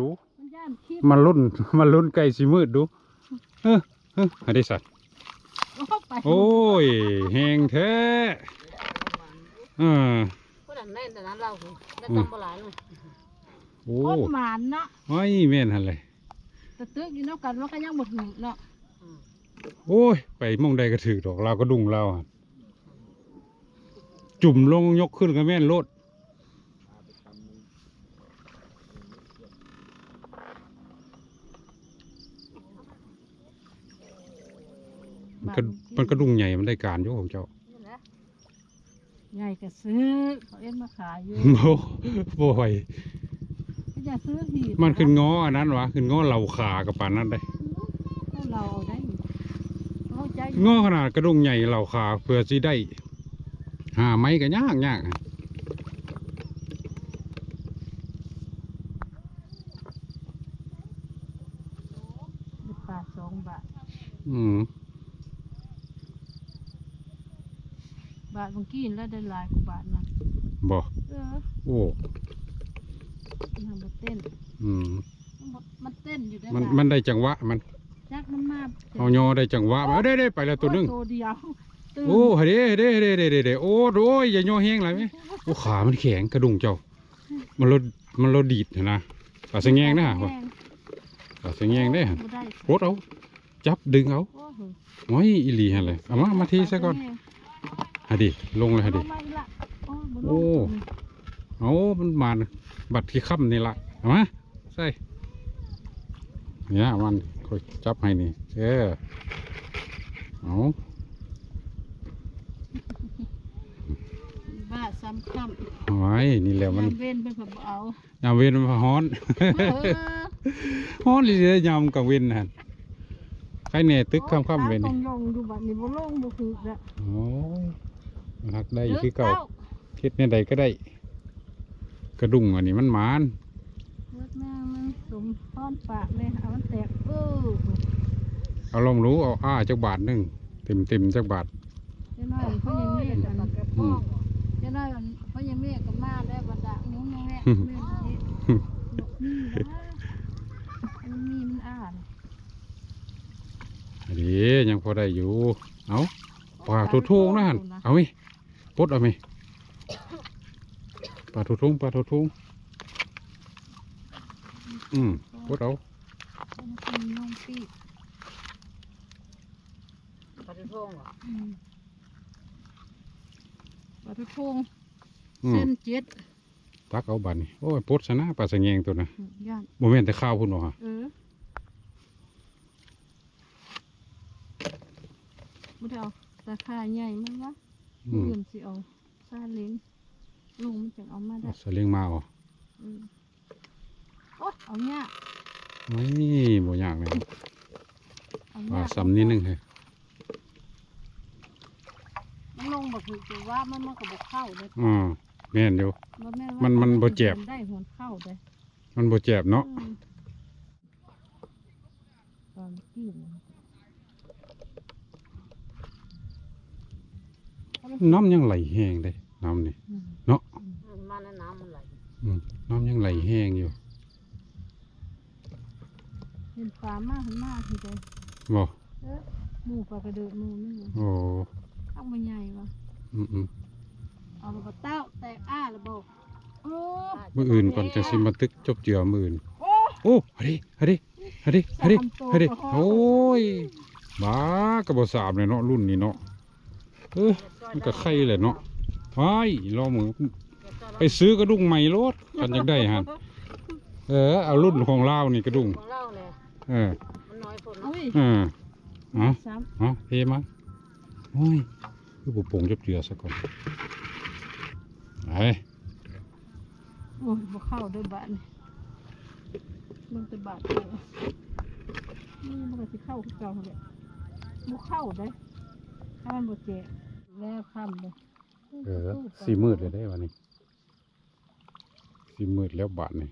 ดูมันย่านคิดมาลุ้นมาลุ้นไก่สิมืดดูเออเออให้ได้สัตว์โอ้ไปโอ้ยแหงแท้เออผู้นั้นแน่นแต่นั้นเราคือได้ต้องโบราณเลยโอ้โคตรหมานเนาะไอ้แม่นหันเลยแต่ตึกอยู่นอกกันว่าก็ยังบ่ถึงเนาะโอ้ย ไปหมองใดก็ถือดอกเราก็ดุงเราอะจุ่มลงยกขึ้นก็แม่นโลด มันก็มันก็ดุงใหญ่มันได้การอยู่ของเจ้านี่แหละใหญ่ก็ซื้อเขาเอ็นมาขายอยู่โอ้บ่อยก็จะซื้อหีบมันขึ้นง้ออันนั้นวะขึ้นง้อเหล่าขากับปานนั้นได้ให้เราเอาได้อยู่เอาใจง้อขนาดกระดุงใหญ่เหล่าขาเพื่อสิได้ หาไม้ก็ยากยากอะบาทสองบาทอืม บาทบางกี้แล้วได้หลายกว่าบาทนะบ่เออโอ้มันทำมาเต้นอืมมันบ่มันเต้นอยู่ได้มันหลายมันได้จังหวะมันจักมันมาเอาโยได้จังหวะมาเอาได้ได้ไปแล้วตัวหนึงโตัวเดียวตื่นโอ้เด้เด้เด้เด้เด้เด้โอ้โอ้ยอย่าโยแห้งไรไหมโอ้ขามันแข็งกระดุงเจ้า มันรดมันรดดีดนะปลาสะแงงนะบ่ปลาสะแงงได้ฮะบ่ได้โคตรเอาจับดึงเอาโอ้โหโอ้ยอีหลีฮะเลยเอามามาทีซะก่อน ฮะดิลงเลยฮะดิเอามาอีกละโอ้บ่ลงโอ้เอามันมาบัดที่ค่ำนี่ละเอามาใส่เนี่ยมันคอยจับให้นี่เออเอาบ้าซ้ำค่เอาไว้นี่แหละำมันยามเว้นเป็นแบบเอายามเว้นมันฮ้อนเออฮ้อนเลยยามกลางเว้นน่ะใครแหน่ตึกค่ำๆเว้นตรนี่งลงดูบัดนี้บ่ลงบ่คือละโอ้ยมัน หักได้คือเก่าเฮ็ดในใดก็ได้ กระดุงอันนี้มันหมานเลิกแม่มันสมพรปากเลยเอามันแตกเออเอาลองรู้เอาอ้าจักบาทหนึงเต็มเต็มๆจักบาทเจ้าน้อยพ่อยังเมฆกันปากกระอืป้อมงเจ้าน้อยพ่อยังเมฆกับมาได้บรรดาหนุ้งแม่แม่อืมแม่นี่นี่นะมันมีมันอ่านอันนี้ยังพอได้อยู่ เอาปลาทูทุ่งนะฮันเอาไหม ปลดเอาไหมปลาทูทุ่งปลาทูทุ่งอืมปลดเอามันเป็นน้องปีปลาทูทงเหรออืมปลาทูทุ่งอืมเส้นเจ็ดตักเอาบัดนี่โอ้ยปลดซะนะปลาสะแงงตัวนะอืมย่านโมเมนแต่ข้าวพุ่นบ่ฮะเออบ่ได้เอาราคาใหญ่มั้งวะ อืมเงินสิเอาซาเล้งลุงมันจะเอามาได้เอาสลิงมาเอ๋ออืมโอ๊ยเอาเนี่ยไม่บ่ยากเลยเอาปลาเนี่ยซ้ำนิดนึงเฮ้ยมันลงแบบคือจะว่ามันมันก็บอกเข้าเลยอ่าแม่นอยู่บ่แม่มันมันบ่เจ็บ ได้หัวเข้าเลยมันบ่เจ็บเนาะอืมตอนกิน น้ำยังไหลแห้งได้น้ำนี่อืมเนาะมันมาในน้ำมันไหลอืมน้ำยังไหลแห้งอยู่เห็นปลามากเห็นมากทีเดียวบ่เอ๊ะหมูปลากระเดิดหมูนี่โอ้ข้างมันใหญ่วะอืมอืมเอาระเบิดเต้าแตกอ้าระเบิดโอ้มื่ออื่นก่อนจะสิมาตึกจบเจือมื่ออื่นโอ้โอ้ฮะดิฮะดิฮะดิฮะดิฮะดิโอ้ยบ้ากระบอกสามเลยเนาะรุ่นนี้เนาะ เออมันก็ไข่เลยเนาะไอ้รอมือไปซื้อกระดุงใหม่รถกันจักได้ฮะเออเอารุ่นของเรานี่กระดุงของเราเลยเออมันน้อยฝนอุ้เนาะยเออเอาสามเอาเทมาโอ้ยคือบุปงจบเจือซะก่อนไปโอ้ยบ่เข้าด้วยบาทนี่มันจะบาทเดียวนี่มันก็สิเข้าคือเก่าเลยบ่เข้าได้ถ้ามันบ่เจ็บ แล้วค่ำเลยเออสีมืดเลยได้วันนี้สีมืดแล้วบาทนี่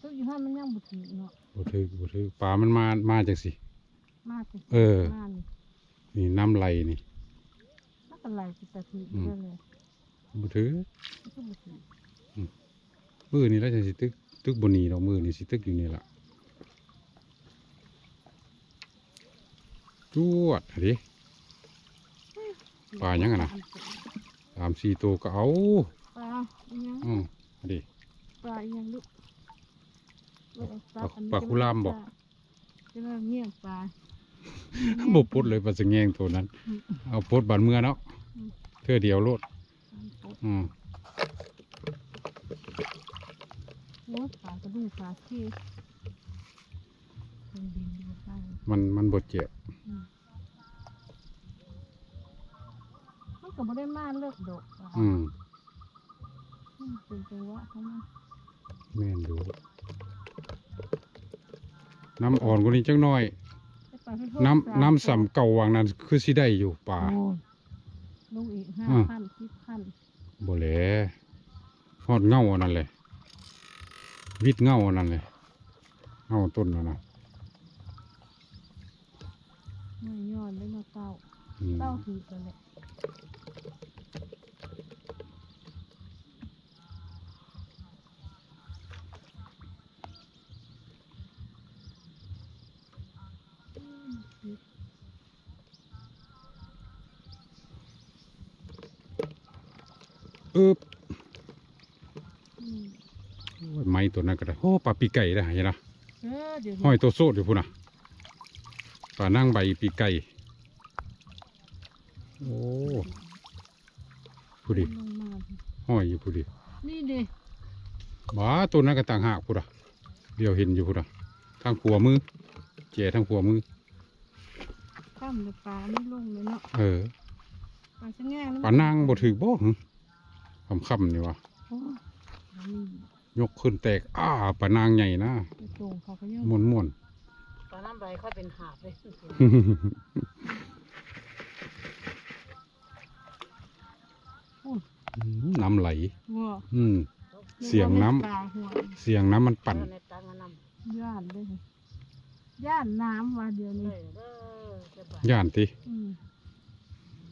ตัวอยู่ห้ามันยังบ่ถึงเนาะบ่ถือบ่ถือปลามันมามาจากสิมากเลยเออมานี่นี่น้ำไหลนี่นักอะไรจะถึงอืมเรื่อยเลยบบ่ถือขึ้นมาถึงมือนี่แล้วจะสิตึกตึกบนนี้ดอกมือนี่สิตึกอยู่นี่ล่ะ จวดอะดิปลายังอะนะสามสี่ตัวก็เอาปลาอีหยังอืมอะดิปลาอีหยังลูกเออเอปลาปลาคุลามบ่จะมาเงี้ยงปลาบ่ปลดเลยปลาสะแงงตัวนั้น เอาปลดบานเมื่อเนาะอืมเทื่อเดียวโลดปลาอืมโอ้ยปลากระดุงปลาเค็เป็นดินดีปลามันมันบดเจ็บมันก็บ่ได้มาเลิกดอกปลาอืมมันเป็นจังหวะของมันแม่นดูน้ำอ่อนกว่านี้จังน้อย แต่ปลาเพิ่นน้ำน้ำสำเก่าวางนั้นคือสิได้อยู่ป่า โอ้ยลงอีกห้าอ่า พันสิบพันบ่แหลฮอดเงาอันนั้นเลยวิดเงาอันนั้นเลยเงาต้นนั่นน ไม่ย้อนเลยเนาะเต้าอืมเต้าถือกันแหละอืมอึบอืมโอ้ยไม้ตัวนั้นก็ได้โอ้ปลาปีไก่ได้เห็นนะเออเดี๋ยวห้อยตัวโซดอยู่พุ่นน่ะ ปลานั่งใบปีไก่ โอ้ผู้ดิลงมาห้อยอยู่ผู้ดินี่ดิบ้าตัวนั้นก็ต่างหากพุ่นน่ะเดี๋ยวเห็นอยู่พุ่นน่ะทางขวามือ เจ๋ทางขวามือข้ามเลยปลาไม่ลงเลยเนาะ เออ ปลาชะแง่งปลานางบ่ถือบ่หึคำคำๆนี่วะโอ้ยนี่ยกขึ้นแตก อ้าปลานางใหญ่นะไปตรงเขาก็ยังม่วนม่วน ตอนนั้นใบค่อยเป็นหาบเลยๆน้ำไหลว่าอืม เสียงน้ำปลาหัวเสียงน้ำมันปั่นในตังค์นำย่านเลยค่ะย่านน้ำว่าเดียวเลนี้ยเด้อเจ้าบ่าวย่านติอืม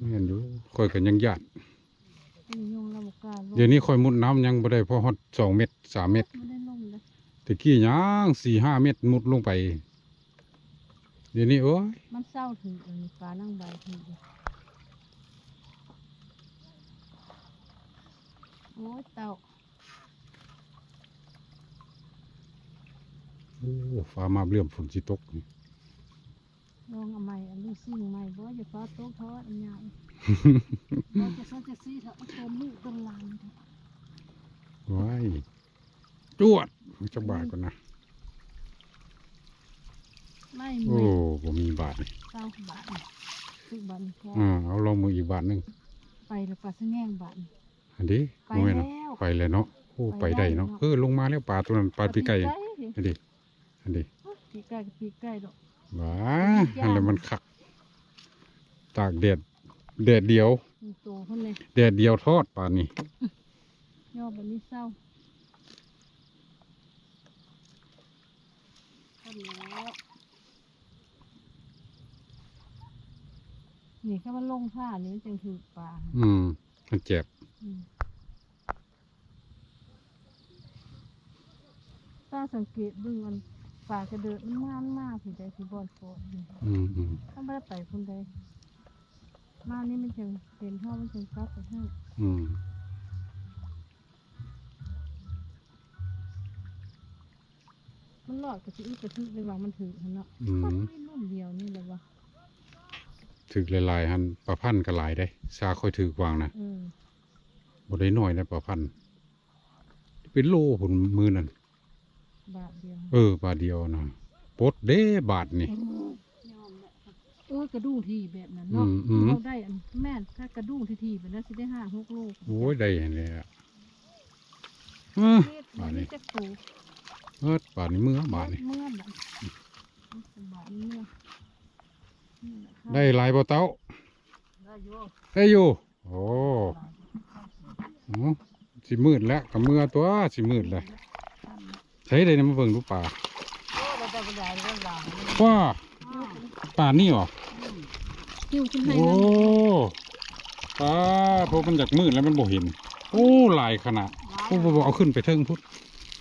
แม่นอยู่ค่อยกันยังย่านนี่ยงระบบการลงเดี๋ยวนี้ค่อยมุดน้ำยังบ่ได้พอฮอดสองเมตรสามเมตรไม่ได้ลงเลยตะกี้ยังสี่ห้าเมตรมุดลงไป เดี๋ยวนี้โอ้ยมันเศร้าถึงอันปลานั่งใบถึงเลยโอ้ยเต่าโอ้ฟ้ามาเรื่อมฝนสิตกนี่ลองเอาใหม่อันนี้ซิ่งใหม่บ่อย่าฟ้าโต๊ะทอดอันใหญ่บ่จะซ้อจะซีเถอะเอาตัวลูกตัวหลานเถอะว้ายจวดจักบาทก่อนนะ ไม่โอ้ไม่บ่มีบาทนี่เก้าบาททุกบาทแค่อ่าเอาลองมืออีกบาทหนึงไปแล้วปลาสะแง่งบาท อันนี้ไปโอ้ยแล้นะวไปเลยเนาะโอ้ไปไปได้ได้เนาะเนาะ เออลงมาแล้วปลาตัวนั้นปลาปีไก่ดิอันนี้อันนี้ปีไก่กับปีไก่ดอก ว้าย่างอันนั้นมันคัก ตากแดดแดดเดียวมีโตคนเลยแดดเดียวทอดปลานี่ยอดแบบนี้เศร้าทำแล้ว นี่ถ้ามันลงผ้านี่มันจึงถือปลาอืม มันเจ็บอืมถ้าสังเกตดูมันปลากระเดิดมันมานมากผีใดผีบอลโฟนนี่อืมอืมถ้าไม่ได้ไปคนใดมานี่มันจึงเป็นห้องมันจึงกลับไปให้อืมมันหลอดกระชิบกระชิบเลยว่ามันถือหันเนาะอืมันม ไม่รุ่นเดียวนี่เลยวะ ถึกหลายๆหันปลาพันธุ์ก็หลายได้ซาค่อยถือกวางนะเออบ่ได้น้อยนะปลาพันธุ์เป็นโลผลมือนั่นบาทเดียวเออบาทเดียวนะปลดเด้บาทนี่เออกระดูกทีแบบนั้นเนาะอืมอืมเราได้อันแม่นถ้ากระดูกทีทีแบบนั้นสิได้ห้าหกลูกโอ้ยได้เห็นเลยอะเออเฮ็ดบาทมันนี่จะปูเออบาทนี่มือบาทนี่เมื่อบาทบาทเมื่อนี่แหละค่ะ ได้หลายบ่เต้า ได้อยู่ได้อยู่โอ้โอ้สิมืดแล้วกับเมื่อตัวสิมืดเลยใช้ได้นะมาเบิ่งดูป่าโอ้ได้แต่ปัญญาเรื่องราวนี่ว่าอ้าวป่านี่หรอหิวขึ้นให้โอ้มันป่าเพราะมันจากมืดแล้วมันบ่เห็น โอ้หลายขนาดโอ้บ่เอาขึ้นไปเทิงพุทธ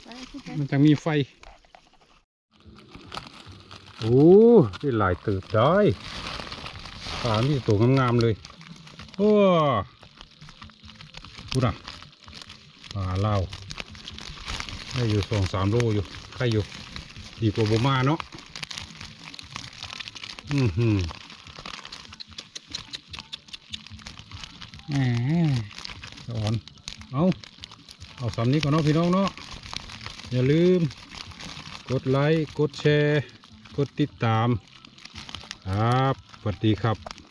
ไปขึ้นไปมันจะมีไฟ โอ้ได้หลายตืบได้ปลาที่ตัวงามๆเลยโอ้พูดอะปลาเล่าวได้อยู่สองสามโลอยู่ใครอยู่ดีกว่าบมาเนาะอือหือแหมสอนเอาเอาสามนี้ก่อนเนาะพี่น้องเนาะอย่าลืม กดไลค์ กดแชร์ กดติดตาม ครับสวัสดีครับ